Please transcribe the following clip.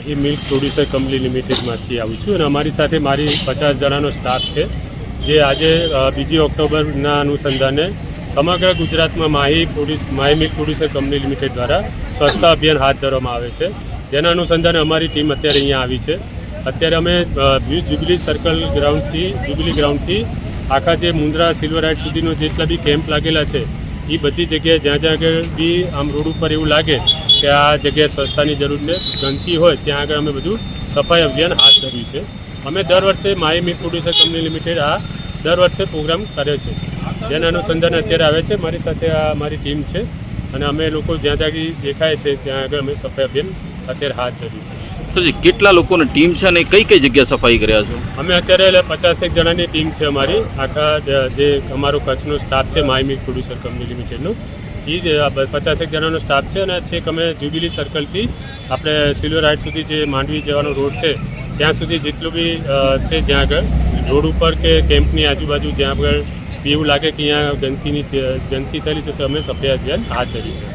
અહીં milk producer company લિમિટેડમાંથી આવું છું અને અમારી સાથે મારી પચાસ જણાનો સ્ટાફ છે જે આજે બીજી ઓક્ટોબરના અનુસંધાને સમગ્ર ગુજરાતમાં Mahi produce Mahi milk producer company limited દ્વારા સ્વચ્છતા અભિયાન હાથ ધરવામાં આવે છે. જેના અનુસંધાને અમારી ટીમ અત્યારે અહીંયા આવી છે. અત્યારે અમે અ, વ્યૂ સર્કલ ગ્રાઉન્ડથી જ્યુબિલી ગ્રાઉન્ડથી આખા જે મુન્દ્રા સિલ્વર હાઇટ સુધીનો જેટલા બી કેમ્પ લાગેલા છે એ બધી જગ્યાએ જ્યાં જ્યાં આગળ બી આમ રોડ ઉપર એવું લાગે કે આ જગ્યાએ સ્વચ્છતાની જરૂર છે, ગંદકી હોય, ત્યાં આગળ અમે બધું સફાઈ અભિયાન હાથ ધર્યું છે. અમે દર વર્ષે માય મી પ્રોડ્યુસર કંપની લિમિટેડ આ દર વર્ષે પ્રોગ્રામ કરે છે. જેના અનુસંધાન અત્યારે આવે છે, મારી સાથે આ મારી ટીમ છે અને અમે લોકો જ્યાં જ્યાં દેખાય છે, ત્યાં આગળ અમે સફાઈ અભિયાન અત્યારે હાથ ધર્યું છે. સરજી કેટલા લોકોની ટીમ છે અને કઈ કઈ જગ્યા સફાઈ કર્યા છો? અમે અત્યારે એટલે પચાસેક જણાની ટીમ છે અમારી. આખા જે અમારો કચ્છનો સ્ટાફ છે માય મિલ્ક પ્રોડ્યુસર કંપની લિમિટેડનું એ જ પચાસેક જણાનો સ્ટાફ છે અને છેક અમે જ્યુબિલી સર્કલથી આપણે સિલ્વર હાઇટ સુધી જે માંડવી જવાનો રોડ છે, ત્યાં સુધી જેટલું બી છે જ્યાં આગળ, રોડ ઉપર કે કેમ્પની આજુબાજુ જ્યાં આગળ એવું લાગે કે અહીંયા ગંદકીની ગંદકી થયેલી છે, તો અમે સફાઈ અભિયાન હાથ ધરી છે.